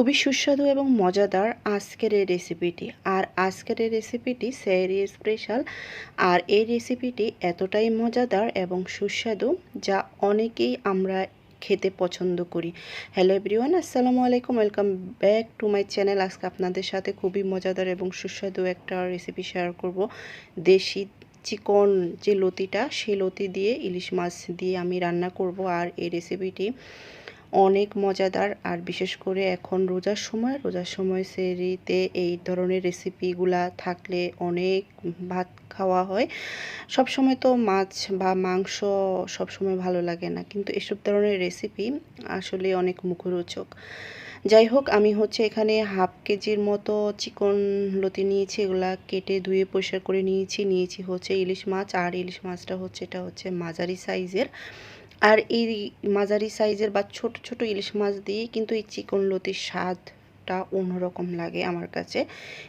খুবই সুস্বাদু এবং মজাদার আজকের এই রেসিপিটি আর আজকের এই রেসিপিটি সেরি স্পেশাল আর এই রেসিপিটি এতটাই মজাদার এবং সুস্বাদু যা অনেকেই আমরা খেতে পছন্দ করি। হ্যালো এভরিওয়ান আসসালামু আলাইকুম welcome back to my channel আজকে আপনাদের সাথে খুবই মজাদার এবং সুস্বাদু একটা রেসিপি শেয়ার করব। দেশি চিকন যে লতিটা, সেই লতি দিয়ে ইলিশ মাছ দিয়ে আমি রান্না করব। আর এই রেসিপিটি অনেক মজাদার। আর বিশেষ করে এখন রোজার সময় রোজার সময় সেরিতে এই ধরনের রেসিপিগুলা থাকলে অনেক ভাত খাওয়া হয়। সব সময় তো মাছ বা মাংস সব সময় ভালো লাগে না। কিন্তু এসব ধরনের রেসিপি আসলে অনেক মুখরোচক। যাই হোক, আমি হচ্ছে এখানে হাফ কেজির মতো চিকন লতি নিয়েছি, এগুলা কেটে ধুয়ে পরিষ্কার করে নিয়েছি। নিয়েছি হচ্ছে ইলিশ মাছ, আর ইলিশ মাছটা হচ্ছে, এটা হচ্ছে মাঝারি সাইজের আর এই মাঝারি সাইজের বা ছোট ছোট ইলিশ মাছ দিয়ে কিন্তু এই চিকন লতির স্বাদটা অন্যরকম লাগে আমার কাছে।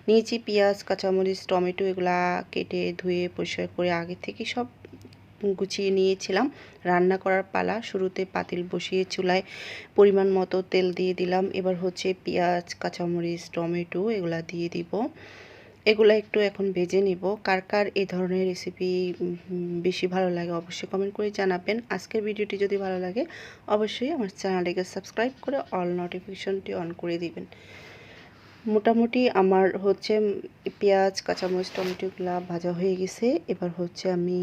নিয়েছি পেঁয়াজ, কাঁচামরিচ, টমেটো এগুলা কেটে, ধুয়ে, পরিষ্কার করে আগে থেকে সব গুছিয়ে নিয়েছিলাম। রান্না করার পালা শুরুতে পাতিল বসিয়ে চুলায় পরিমাণ মতো তেল দিয়ে দিলাম। এবার হচ্ছে পেঁয়াজ, কাঁচামরিচ, টমেটো এগুলা দিয়ে দিব। এগুলো একটু এখন ভেজে নিব। কার কার এই ধরনের রেসিপি বেশি ভালো লাগে অবশ্যই কমেন্ট করে জানাবেন। আজকের ভিডিওটি যদি ভালো লাগে, অবশ্যই আমার চ্যানেলটিকে সাবস্ক্রাইব করে অল নোটিফিকেশনটি অন করে দিবেন। মোটামুটি আমার হচ্ছে পেঁয়াজ, কাঁচামরিচ টমেটোগুলো ভাজা হয়ে গেছে। এবার হচ্ছে আমি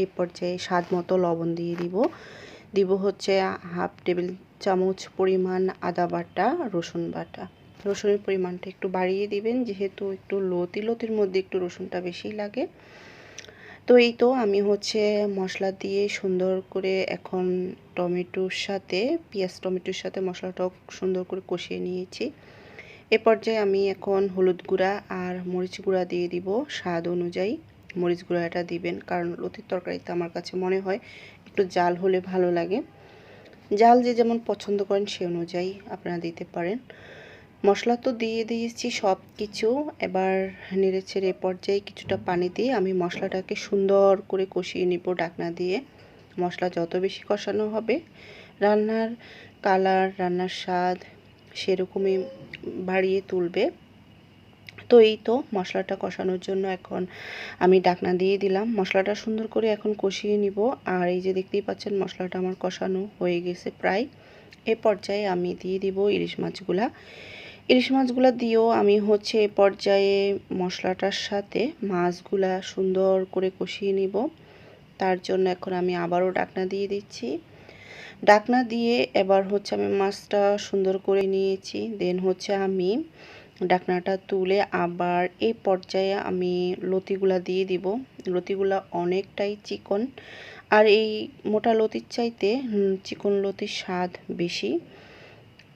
এই পর্যায়ে স্বাদ মতো লবণ দিয়ে দিব। দিব হচ্ছে হাফ টেবিল চামচ পরিমাণ আদা বাটা, রসুন বাটা। রসুনের পরিমাণটা একটু বাড়িয়ে দিবেন, যেহেতু একটু লতি লতির মধ্যে একটু রসুনটা বেশি লাগে। তো এই তো আমি হচ্ছে মশলা দিয়ে সুন্দর করে এখন টমেটোর সাথে, পেঁয়াজ টমেটোর সাথে মশলাটাও সুন্দর করে কষিয়ে নিয়েছি। এ পর্যায়ে আমি এখন হলুদ গুঁড়া আর মরিচ গুঁড়া দিয়ে দিব স্বাদ অনুযায়ী। মরিচ গুঁড়াটা দিবেন, কারণ লতির তরকারিতে আমার কাছে মনে হয় একটু জাল হলে ভালো লাগে। জাল যে যেমন পছন্দ করেন সে অনুযায়ী আপনারা দিতে পারেন। মশলা তো দিয়ে দিয়েছি সব কিছু। এবার নেড়ে ছেড়ে পর্যায়ে কিছুটা পানি দিয়ে আমি মশলাটাকে সুন্দর করে কষিয়ে নিব ডাকনা দিয়ে। মশলা যত বেশি কষানো হবে, রান্নার কালার, রান্নার স্বাদ সেরকমই বাড়িয়ে তুলবে। তো এই তো মশলাটা কষানোর জন্য এখন আমি ডাকনা দিয়ে দিলাম। মশলাটা সুন্দর করে এখন কষিয়ে নিব। আর এই যে দেখতেই পাচ্ছেন মশলাটা আমার কষানো হয়ে গেছে প্রায়। এ পর্যায়ে আমি দিয়ে দিব ইলিশ মাছগুলা। ইলিশ মাছগুলো দিয়েও আমি হচ্ছে পর্যায়ে মশলাটার সাথে মাছগুলা সুন্দর করে কষিয়ে নিব। তার জন্য এখন আমি আবারও ডাকনা দিয়ে দিচ্ছি। ডাকনা দিয়ে এবার হচ্ছে আমি মাছটা সুন্দর করে নিয়েছি। দেন হচ্ছে আমি ডাকনাটা তুলে আবার এই পর্যায়ে আমি লতিগুলা দিয়ে দিব। লতিগুলা অনেকটাই চিকন। আর এই মোটা লতির চাইতে চিকন লতির স্বাদ বেশি।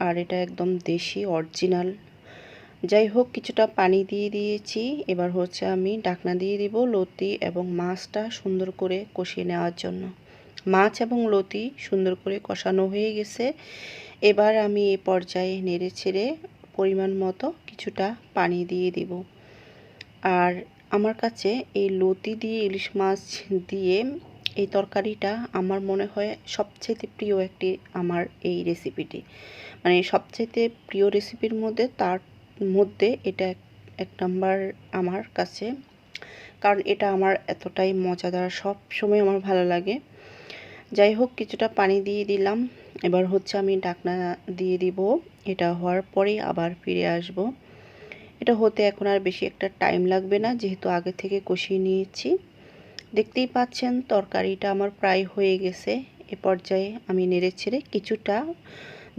আর এটা একদম দেশি অরিজিনাল যাই হোক, কিছুটা পানি দিয়ে দিয়েছি। এবার হচ্ছে আমি ডাকনা দিয়ে দিব লতি এবং মাছটা সুন্দর করে কষিয়ে নেওয়ার জন্য। মাছ এবং লতি সুন্দর করে কষানো হয়ে গেছে। এবার আমি এ পর্যায়ে নেড়ে ছেড়ে পরিমাণ মতো কিছুটা পানি দিয়ে দিব। আর আমার কাছে এই লতি দিয়ে ইলিশ মাছ দিয়ে এই তরকারিটা আমার মনে হয় সবচেয়ে প্রিয় একটি আমার এই রেসিপিটি। মানে সবচেয়ে প্রিয় রেসিপির মধ্যে তার মধ্যে এটা এক নাম্বার আমার কাছে। কারণ এটা আমার এতটাই মজাদার সব সময় আমার ভালো লাগে। যাই হোক, কিছুটা পানি দিয়ে দিলাম। এবার হচ্ছে আমি ডাকনা দিয়ে দিব। এটা হওয়ার পরে আবার ফিরে আসব। এটা হতে এখন আর বেশি একটা টাইম লাগবে না, যেহেতু আগে থেকে কষিয়ে নিয়েছি। দেখতেই পাচ্ছেন, তরকারিটা আমার প্রায় হয়ে গেছে। এ পর্যায়ে আমি নেড়ে ছেড়ে কিছুটা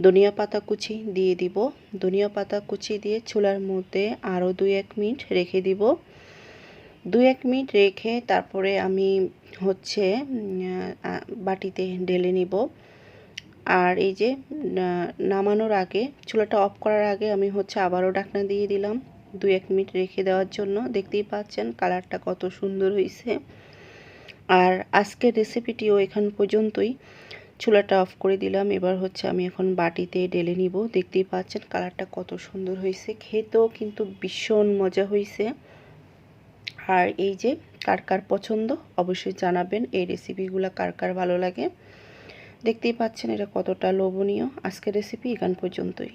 ধনিয়া পাতা কুচি দিয়ে দিব। ধনিয়া পাতা কুচি দিয়ে চুলার মধ্যে আরও দুই এক মিনিট রেখে দিব। দুই এক মিনিট রেখে তারপরে আমি হচ্ছে বাটিতে ঢেলে নিব। আর এই যে নামানোর আগে, চুলাটা অফ করার আগে আমি হচ্ছে আবারও ডাকনা দিয়ে দিলাম। দু এক মিনিট রেখে দেওয়ার জন্য। দেখতেই পাচ্ছেন কালারটা কত সুন্দর হয়েছে আর আজকের রেসিপিটিও এখান পর্যন্তই। চুলাটা অফ করে দিলাম। এবার হচ্ছে আমি এখন বাটিতে ডেলে নিব। দেখতেই পাচ্ছেন কালারটা কত সুন্দর হয়েছে। খেতেও কিন্তু ভীষণ মজা হয়েছে। আর এই যে কার কার পছন্দ অবশ্যই জানাবেন এই রেসিপিগুলো কার কার ভালো লাগে। দেখতেই পাচ্ছেন এটা কতটা লোভনীয়। আজকের রেসিপি এখান পর্যন্তই।